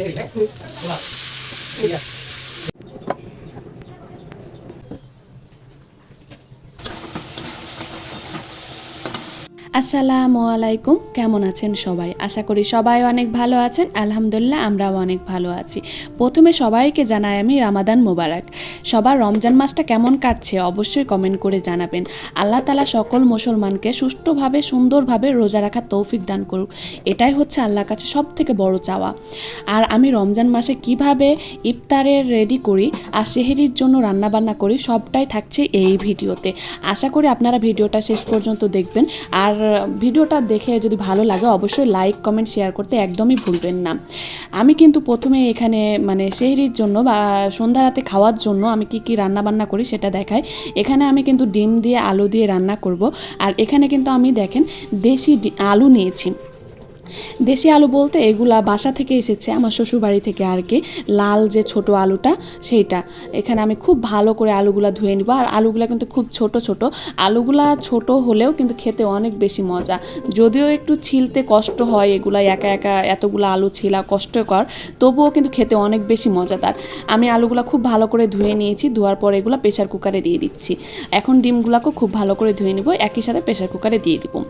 Dari aku. আসসালামু আলাইকুম। কেমন আছেন সবাই? আশা করি সবাই অনেক ভালো আছেন। আলহামদুলিল্লাহ, আমরাও অনেক ভালো আছি। প্রথমে সবাইকে জানাই আমি রামাদান মোবারক। সবার রমজান মাসটা কেমন কাটছে অবশ্যই কমেন্ট করে জানাবেন। আল্লাহ তালা সকল মুসলমানকে সুষ্ঠুভাবে, সুন্দরভাবে রোজা রাখার তৌফিক দান করুক। এটাই হচ্ছে আল্লাহর কাছে সব থেকে বড় চাওয়া। আর আমি রমজান মাসে কীভাবে ইফতারের রেডি করি আর সেহেরির জন্য রান্নাবান্না করি সবটাই থাকছে এই ভিডিওতে। আশা করি আপনারা ভিডিওটা শেষ পর্যন্ত দেখবেন। আর ভিডিওটা দেখে যদি ভালো লাগে, অবশ্যই লাইক কমেন্ট শেয়ার করতে একদমই ভুলবেন না। আমি কিন্তু প্রথমে এখানে মানে সেহরির জন্য বা সন্ধ্যা রাতে খাওয়ার জন্য আমি কি কি রান্না বান্না করি সেটা দেখাই। এখানে আমি কিন্তু ডিম দিয়ে আলু দিয়ে রান্না করব। আর এখানে কিন্তু আমি দেখেন দেশি আলু নিয়েছি। দেশি আলু বলতে এগুলা বাসা থেকে এসেছে আমার শ্বশুরবাড়ি থেকে আর কি। লাল যে ছোট আলুটা সেইটা। এখানে আমি খুব ভালো করে আলুগুলা ধুয়ে নিব। আর আলুগুলা কিন্তু খুব ছোট ছোট। আলুগুলা ছোট হলেও কিন্তু খেতে অনেক বেশি মজা। যদিও একটু ছিলতে কষ্ট হয় এগুলা একা একা এতগুলো আলু ছিলা কষ্টকর তবুও কিন্তু খেতে অনেক বেশি মজাদার আমি আলুগুলা খুব ভালো করে ধুয়ে নিয়েছি ধোয়ার পর এগুলো প্রেশার কুকারে দিয়ে দিচ্ছি। এখন ডিমগুলাকেও খুব ভালো করে ধুয়ে নিব একই সাথে প্রেশার কুকারে দিয়ে দিব।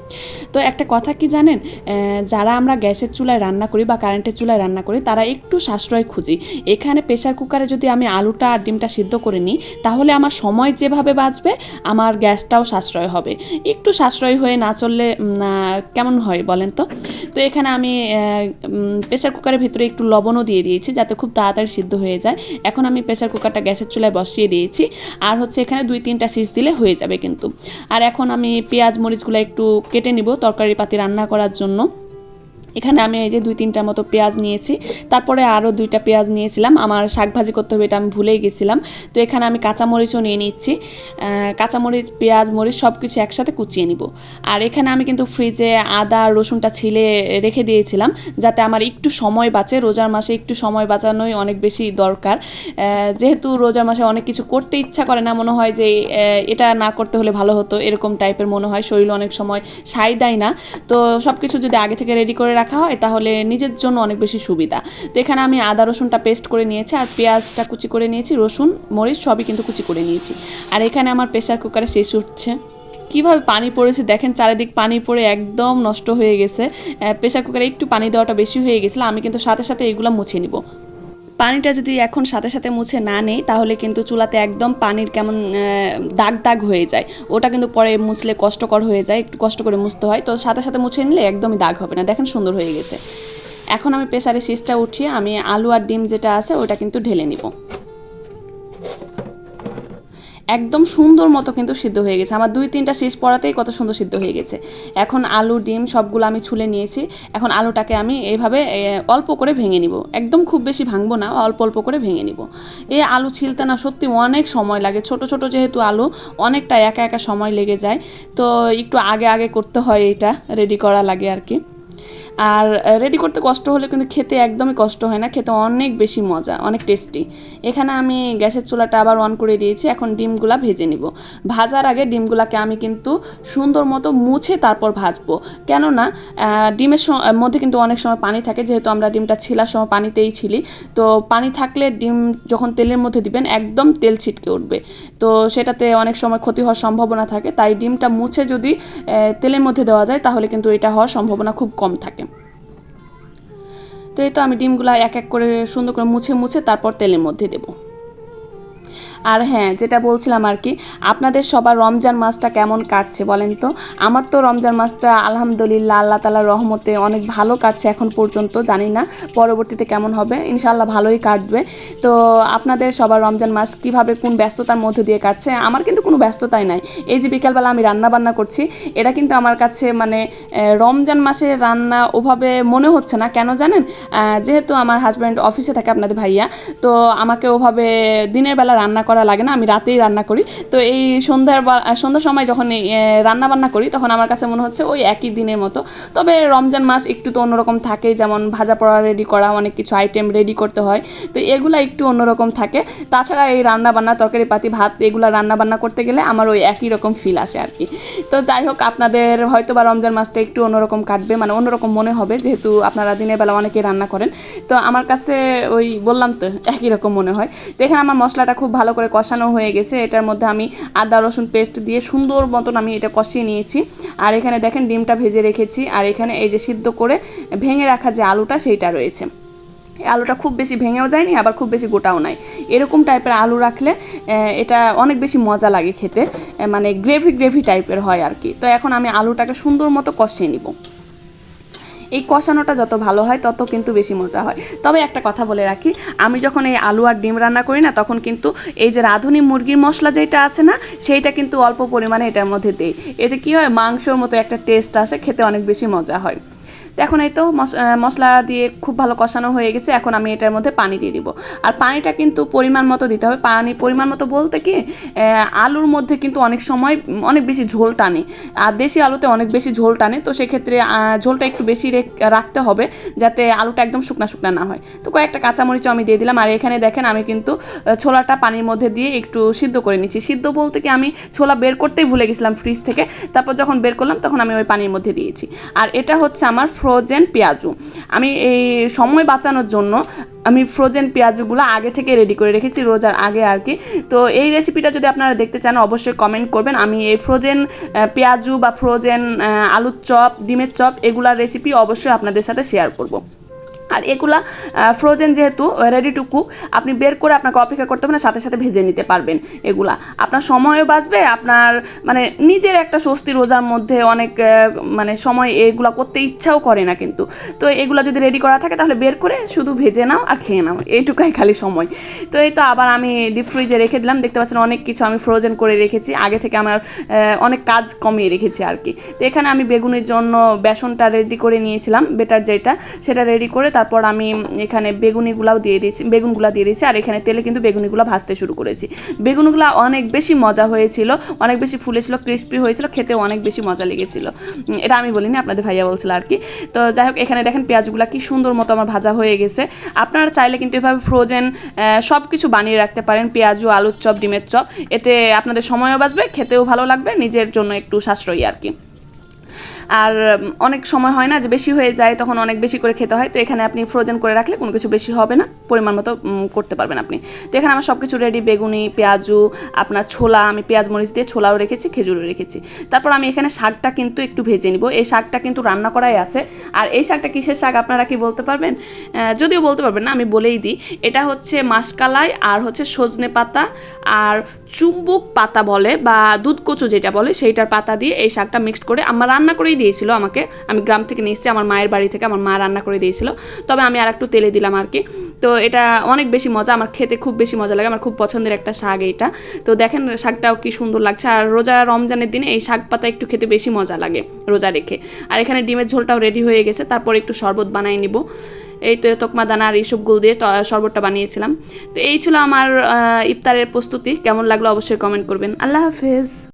তো একটা কথা কি জানেন? আহ, যারা আমরা গ্যাসের চুলায় রান্না করি বা কারেন্টের চুলায় রান্না করি, তারা একটু সাশ্রয় খুঁজি। এখানে প্রেশার কুকারে যদি আমি আলুটা আর ডিমটা সিদ্ধ করে নিই, তাহলে আমার সময় যেভাবে বাঁচবে, আমার গ্যাসটাও সাশ্রয় হবে। একটু সাশ্রয় হয়ে না চললে কেমন হয় বলেন তো? তো এখানে আমি প্রেশার কুকারের ভিতরে একটু লবণও দিয়ে দিয়েছি যাতে খুব তাড়াতাড়ি সিদ্ধ হয়ে যায়। এখন আমি প্রেশার কুকারটা গ্যাসের চুলায় বসিয়ে দিয়েছি। আর হচ্ছে এখানে দুই তিনটা সিজ দিলে হয়ে যাবে কিন্তু। আর এখন আমি পেঁয়াজ, মরিচগুলো একটু কেটে নিব তরকারি পাতি রান্না করার জন্য। এখানে আমি এই যে দুই তিনটার মতো পেঁয়াজ নিয়েছি। তারপরে আরও দুইটা পেঁয়াজ নিয়েছিলাম। আমার শাক ভাজি করতে হবে এটা আমি ভুলেই গেছিলাম। তো এখানে আমি কাঁচামরিচও নিয়ে নিচ্ছি। কাঁচামরিচ, পেঁয়াজ, মরিচ সব কিছু একসাথে কুচিয়ে নিব। আর এখানে আমি কিন্তু ফ্রিজে আদা, রসুনটা ছিলে রেখে দিয়েছিলাম যাতে আমার একটু সময় বাঁচে। রোজার মাসে একটু সময় বাঁচানোই অনেক বেশি দরকার। যেহেতু রোজার মাসে অনেক কিছু করতে ইচ্ছা করে না, মনে হয় যে এটা না করতে হলে ভালো হতো, এরকম টাইপের মনে হয়। শরীর অনেক সময় সাই দেয় না। তো সব কিছু যদি আগে থেকে রেডি করে রাখা হয়, তাহলে নিজের জন্য অনেক বেশি সুবিধা। তো এখানে আমি আদা রসুনটা পেস্ট করে নিয়েছি, আর পেঁয়াজটা কুচি করে নিয়েছি, রসুন, মরিচ সবই কিন্তু কুচি করে নিয়েছি। আর এখানে আমার প্রেশার কুকারে শেষ উঠছে কীভাবে পানি পড়েছে দেখেন, চারিদিক পানি পড়ে একদম নষ্ট হয়ে গেছে। প্রেশার কুকারে একটু পানি দেওয়াটা বেশি হয়ে গেছিল, আমি কিন্তু সাথে সাথে এগুলো মুছে নিব। পানিটা যদি এখন সাথে সাথে মুছে না নেই, তাহলে কিন্তু চুলাতে একদম পানির কেমন দাগ দাগ হয়ে যায়। ওটা কিন্তু পরে মুছলে কষ্টকর হয়ে যায়, একটু কষ্ট করে মুছতে হয়। তো সাথে সাথে মুছে নিলে একদমই দাগ হবে না। দেখেন সুন্দর হয়ে গেছে। এখন আমি প্রেসারে সিসটা উঠিয়ে আমি আলু আর ডিম যেটা আছে, ওটা কিন্তু ঢেলে নিব। একদম সুন্দর মতো কিন্তু সিদ্ধ হয়ে গেছে। আমার দুই তিনটা শেষ পড়াতেই কত সুন্দর সিদ্ধ হয়ে গেছে। এখন আলু, ডিম সবগুলো আমি ছুলে নিয়েছি। এখন আলুটাকে আমি এইভাবে অল্প করে ভেঙে নিব। একদম খুব বেশি ভাঙবো না, অল্প অল্প করে ভেঙে নিব। এই আলু ছিলতে না সত্যি অনেক সময় লাগে। ছোট ছোট যেহেতু আলু, অনেকটা একা একা সময় লেগে যায়। তো একটু আগে আগে করতে হয় এটা রেডি করা লাগে আর কি। আর রেডি করতে কষ্ট হলে কিন্তু খেতে একদমই কষ্ট হয় না, খেতে অনেক বেশি মজা, অনেক টেস্টি এখানে আমি গ্যাসের চুলাটা আবার অন করে দিয়েছি, এখন ডিমগুলা ভেজে নিব। ভাজার আগে ডিমগুলাকে আমি কিন্তু সুন্দর মতো মুছে তারপর ভাজবো। কেননা ডিমের মধ্যে কিন্তু অনেক সময় পানি থাকে, যেহেতু আমরা ডিমটা ছিলার সময় পানিতেই ছিলি। তো পানি থাকলে ডিম যখন তেলের মধ্যে দিবেন, একদম তেল ছিটকে উঠবে। তো সেটাতে অনেক সময় ক্ষতি হওয়ার সম্ভাবনা থাকে, তাই ডিমটা মুছে যদি তেলের মধ্যে দেওয়া যায়, তাহলে কিন্তু এটা হওয়ার সম্ভাবনা খুব কম থাকে। তো এই তো আমি ডিমগুলো এক এক করে সুন্দর করে মুছে মুছে তারপর তেলের মধ্যে দেবো। আর হ্যাঁ যেটা বলছিলাম আর কি, আপনাদের সবার রমজান মাসটা কেমন কাটছে বলেন তো? আমার তো রমজান মাসটা আলহামদুলিল্লাহ, আল্লাহ তালার রহমতে অনেক ভালো কাটছে এখন পর্যন্ত, জানি না পরবর্তীতে কেমন হবে ইনশাল্লাহ ভালোই কাটবে। তো আপনাদের সবার রমজান মাস কীভাবে, কোন ব্যস্ততার মধ্যে দিয়ে কাটছে? আমার কিন্তু কোনো ব্যস্ততাই নাই। এই যে বিকালবেলা আমি রান্না বান্না করছি, এটা কিন্তু আমার কাছে মানে রমজান মাসে রান্না ওভাবে মনে হচ্ছে না, কেন জানেন? যেহেতু আমার হাজব্যান্ড অফিসে থাকে আপনাদের ভাইয়া, তো আমাকে ওভাবে দিনের বেলা রান্না করা লাগে না, আমি রাতেই রান্না করি। তো এই সন্ধ্যার সন্ধ্যার সময় যখন রান্না বান্না করি, তখন আমার কাছে মনে হচ্ছে ওই একই দিনের মতো। তবে রমজান মাস একটু তো অন্যরকম থাকে, যেমন ভাজা পড়া রেডি করা, অনেক কিছু আইটেম রেডি করতে হয়। তো এগুলো একটু অন্যরকম থাকে। তাছাড়া এই রান্না বান্না, তরকারি, পাতি, ভাত, এগুলো রান্না বান্না করতে গেলে আমার ওই একই রকম ফিল আসে আর কি। তো যাই হোক, আপনাদের হয়তো বা রমজান মাসটা একটু অন্যরকম কাটবে মানে অন্যরকম মনে হবে, যেহেতু আপনারা দিনের বেলা অনেকে রান্না করেন। তো আমার কাছে ওই বললাম তো, একই রকম মনে হয়। তো এখানে আমার মশলাটা খুব ভালো করে কষানো হয়ে গেছে। এটার মধ্যে আমি আদা, রসুন পেস্ট দিয়ে সুন্দর মতন আমি এটা কষিয়ে নিয়েছি। আর এখানে দেখেন ডিমটা ভেজে রেখেছি। আর এখানে এই যে সিদ্ধ করে ভেঙে রাখা যে আলুটা, সেইটা রয়েছে। আলুটা খুব বেশি ভেঙেও যায়নি, আবার খুব বেশি গোটাও নাই। এরকম টাইপের আলু রাখলে এটা অনেক বেশি মজা লাগে খেতে। মানে গ্রেভি গ্রেভি টাইপের হয় আর কি। তো এখন আমি আলুটাকে সুন্দর মতো কষিয়ে নিব। এই কষানোটা যত ভালো হয়, তত কিন্তু বেশি মজা হয়। তবে একটা কথা বলে রাখি, আমি যখন এই আলু আর ডিম রান্না করি না, তখন কিন্তু এই যে রাঁধুনি মুরগির মশলা যেটা আছে না, সেইটা কিন্তু অল্প পরিমাণে এটার মধ্যে দেই। এতে কি হয়, মাংসর মতো একটা টেস্ট আসে, খেতে অনেক বেশি মজা হয়। এখন এই তো মশ- মশলা দিয়ে খুব ভালো কষানো হয়ে গেছে, এখন আমি এটার মধ্যে পানি দিয়ে দিব। আর পানিটা কিন্তু পরিমাণ মতো দিতে হবে। পানি পরিমাণ মতো বলতে কি আলুর মধ্যে কিন্তু অনেক সময় অনেক বেশি ঝোল টানে। আর দেশি আলুতে অনেক বেশি ঝোল টানে, তো সেক্ষেত্রে ঝোলটা একটু বেশি রেখ- রাখতে হবে, যাতে আলুটা একদম শুকনা শুকনা না হয়। তো কয়েকটা কাঁচামরিচও আমি দিয়ে দিলাম। আর এখানে দেখেন, আমি কিন্তু ছোলাটা পানির মধ্যে দিয়ে একটু সিদ্ধ করে নিচ্ছি। সিদ্ধ বলতে কি, আমি ছোলা বের করতেই ভুলে গেছিলাম ফ্রিজ থেকে। তারপর যখন বের করলাম, তখন আমি ওই পানির মধ্যে দিয়েছি। আর এটা হচ্ছে আমার ফ্রোজেন পেঁয়াজু। আমি এই সময় বাঁচানোর জন্য আমি ফ্রোজেন পেঁয়াজগুলো আগে থেকে রেডি করে রেখেছি রোজার আগে আর কি। তো এই রেসিপিটা যদি আপনারা দেখতে চান, অবশ্যই কমেন্ট করবেন। আমি এই ফ্রোজেন পেঁয়াজু বা ফ্রোজেন আলুর চপ, ডিমের চপ, এগুলার রেসিপি অবশ্যই আপনাদের সাথে শেয়ার করব। আর এগুলা ফ্রোজেন যেহেতু রেডি টু কুক আপনি বের করে আপনাকে অপেক্ষা করতে হবে না, সাথে সাথে ভেজে নিতে পারবেন এগুলা। আপনার সময়ও বাঁচবে, আপনার মানে নিজের একটা স্বস্তি রোজার মধ্যে অনেক মানে সময় এগুলা করতে ইচ্ছাও করে না কিন্তু। তো এগুলা যদি রেডি করা থাকে, তাহলে বের করে শুধু ভেজে নাও আর খেয়ে নাও, এইটুকাই খালি সময়। তো এই তো আবার আমি ডিপ ফ্রিজে রেখে দিলাম, দেখতে পাচ্ছেন অনেক কিছু আমি ফ্রোজেন করে রেখেছি, আগে থেকে আমার অনেক কাজ কমিয়ে রেখেছি আর কি। তো এখানে আমি বেগুনের জন্য বেসনটা রেডি করে নিয়েছিলাম বেটার যেটা, সেটা রেডি করে তারপর আমি এখানে বেগুনিগুলাও দিয়ে দিয়েছি, বেগুনগুলা দিয়ে দিয়েছি, আর এখানে তেলে কিন্তু বেগুনিগুলো ভাজতে শুরু করেছি। বেগুনগুলো অনেক বেশি মজা হয়েছিল, অনেক বেশি ফুলেছিল ক্রিস্পি হয়েছিল খেতে অনেক বেশি মজা লেগেছিল। এটা আমি বলিনি, আপনাদের ভাইয়া বলছিল আর কি। তো যাই হোক, এখানে দেখেন পেঁয়াজগুলো কি সুন্দর মতো আমার ভাজা হয়ে গেছে। আপনারা চাইলে কিন্তু এভাবে ফ্রোজেন সব কিছু বানিয়ে রাখতে পারেন, পেঁয়াজু, আলুর চপ, ডিমের চপ। এতে আপনাদের সময়ও বাঁচবে, খেতেও ভালো লাগবে, নিজের জন্য একটু সাশ্রয়ী আর কি। আর অনেক সময় হয় না যে বেশি হয়ে যায়, তখন অনেক বেশি করে খেতে হয়। তো এখানে আপনি ফ্রোজেন করে রাখলে কোনো কিছু বেশি হবে না, পরিমাণ মতো করতে পারবেন আপনি। তো এখানে আমার সব কিছু রেডি বেগুনি, পেঁয়াজু, আপনার ছোলা, আমি পেঁয়াজ মরিচ দিয়ে ছোলাও রেখেছি, খেজুরও রেখেছি। তারপর আমি এখানে শাকটা কিন্তু একটু ভেজে নিব। এই শাকটা কিন্তু রান্না করাই আছে। আর এই শাকটা কিসের শাক আপনারা কি বলতে পারবেন? যদিও বলতে পারবেন না, আমি বলেই দিই। এটা হচ্ছে মাসকালাই আর হচ্ছে সজনে পাতা আর চুম্বুক পাতা বলে বা দুধ কচু যেটা বলে, সেইটার পাতা দিয়ে এই শাকটা মিক্সড করে আমার রান্না করেই দিয়েছিল আমাকে। আমি গ্রাম থেকে নিয়ে এসেছি, আমার মায়ের বাড়ি থেকে আমার মা রান্না করে দিয়েছিল। তবে আমি আর একটু তেলে দিলাম আর কি। তো এটা অনেক বেশি মজা, আমার খেতে খুব বেশি মজা লাগে, আমার খুব পছন্দের একটা শাক এইটা। তো দেখেন শাকটাও কি সুন্দর লাগছে। আর রোজা রমজানের দিনে এই শাক পাতা একটু খেতে বেশি মজা লাগে রোজা রেখে। আর এখানে ডিমের ঝোলটাও রেডি হয়ে গেছে, তারপর একটু শরবত বানিয়ে নিব। এই তো তকমা দানা আর এইসব এইসবগুলো দিয়ে শরবতটা বানিয়েছিলাম। তো এই ছিল আমার ইফতারের প্রস্তুতি। কেমন লাগল অবশ্যই কমেন্ট করবেন। আল্লাহ হাফেজ।